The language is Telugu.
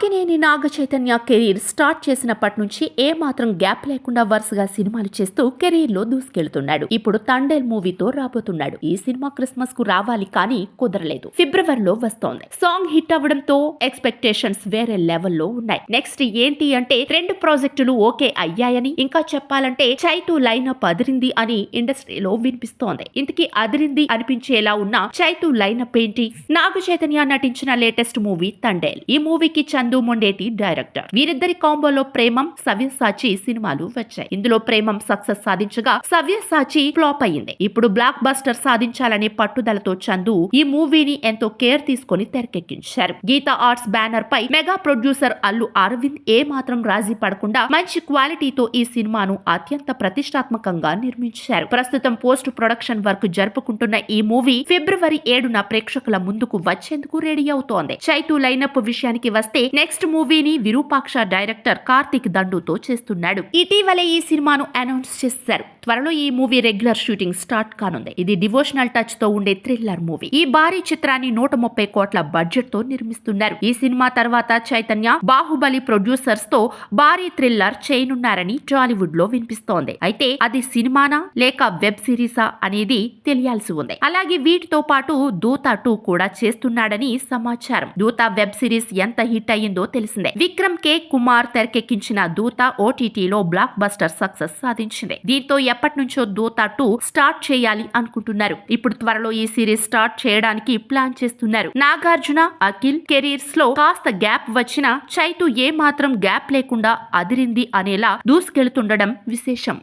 అక్కినేని నాగ చైతన్య కెరీర్ స్టార్ట్ చేసినప్పటి నుంచి ఏ మాత్రం గ్యాప్ లేకుండా వరుసగా సినిమాలు చేస్తూ కెరీర్లో దూసుకెళ్తున్నాడు. ఇప్పుడు తండేల్ మూవీతో రాబోతున్నాడు. ఈ సినిమా క్రిస్మస్కు రావాలి కానీ కుదరలేదు. ఫిబ్రవరిలో వస్తోంది. సాంగ్ హిట్ అవ్వడంతో ఎక్స్పెక్టేషన్స్ వేరే లెవెల్లో ఉన్నాయి. నెక్స్ట్ ఏంటి అంటే రెండు ప్రాజెక్టులు ఓకే అయ్యాయని ఇంకా చెప్పాలంటే చైతు లైనప్ అదిరింది అని ఇండస్ట్రీలో వినిపిస్తోంది. ఇంతకీ అదిరింది అనిపించేలా ఉన్న చైతు లైనప్ ఏంటి? నాగ చైతన్య నటించిన లేటెస్ట్ మూవీ తండేల్. ఈ మూవీకి చందు మొండేటి డైరెక్టర్. వీరిద్దరి కాంబోలో ప్రేమం సవ్యసాచి సినిమాలు వచ్చాయి. ఇందులో ప్రేమం సక్సెస్ సాధించగా సవ్యసాచి ఫ్లాప్ అయ్యింది. ఇప్పుడు బ్లాక్ బస్టర్ సాధించాలనే పట్టుదలతో చందు ఈ మూవీని ఎంతో కేర్ తీసుకొని తెరకెక్కించారు. గీతా ఆర్ట్స్ బ్యానర్ పై మెగా ప్రొడ్యూసర్ అల్లు అరవింద్ ఏ మాత్రం రాజీ పడకుండా మంచి క్వాలిటీతో ఈ సినిమాను అత్యంత ప్రతిష్టాత్మకంగా నిర్మించారు. ప్రస్తుతం పోస్ట్ ప్రొడక్షన్ వర్క్ జరుపుకుంటున్న ఈ మూవీ ఫిబ్రవరి ఏడున ప్రేక్షకుల ముందుకు వచ్చేందుకు రెడీ అవుతోంది. చైతు లైనప్ విషయానికి వస్తే నెక్స్ట్ మూవీని విరూపాక్ష డైరెక్టర్ కార్తిక్ దండుతో చేస్తున్నాడు. ఇటీవలే ఈ సినిమాను అనౌన్స్ చేశారు. త్వరలో ఈ మూవీ రెగ్యులర్ షూటింగ్ స్టార్ట్ కానుంది. ఇది డివోషనల్ టచ్తో ఉండే థ్రిల్లర్ మూవీ. ఈ భారీ చిత్రాన్ని నూట ముప్పై కోట్ల బడ్జెట్తో నిర్మిస్తున్నారు. ఈ సినిమా తర్వాత చైతన్య బాహుబలి ప్రొడ్యూసర్స్తో భారీ థ్రిల్లర్ చేయనున్నారని టాలీవుడ్లో వినిపిస్తోంది. అయితే అది సినిమానా లేక వెబ్ సిరీసా అనేది తెలియాల్సి ఉంది. అలాగే వీటితో పాటు దూత టూ కూడా చేస్తున్నాడని సమాచారం. దూత వెబ్ సిరీస్ ఎంత హిట్ అయ్యిందో తెలిసిందే. విక్రమ్ కే కుమార్ తెరకెక్కించిన దూత ఓటీటీలో బ్లాక్ బస్టర్ సక్సెస్ సాధించింది. దీంతో ఎప్పటి నుంచో దూత టూ స్టార్ట్ చేయాలి అనుకుంటున్నారు. ఇప్పుడు త్వరలో ఈ సిరీస్ స్టార్ట్ చేయడానికి ప్లాన్ చేస్తున్నారు. నాగార్జున అఖిల్ కెరీర్స్లో కాస్త గ్యాప్ వచ్చినా చైతు ఏ మాత్రం గ్యాప్ లేకుండా అదిరింది అనేలా దూసుకెళ్తుండడం విశేషం.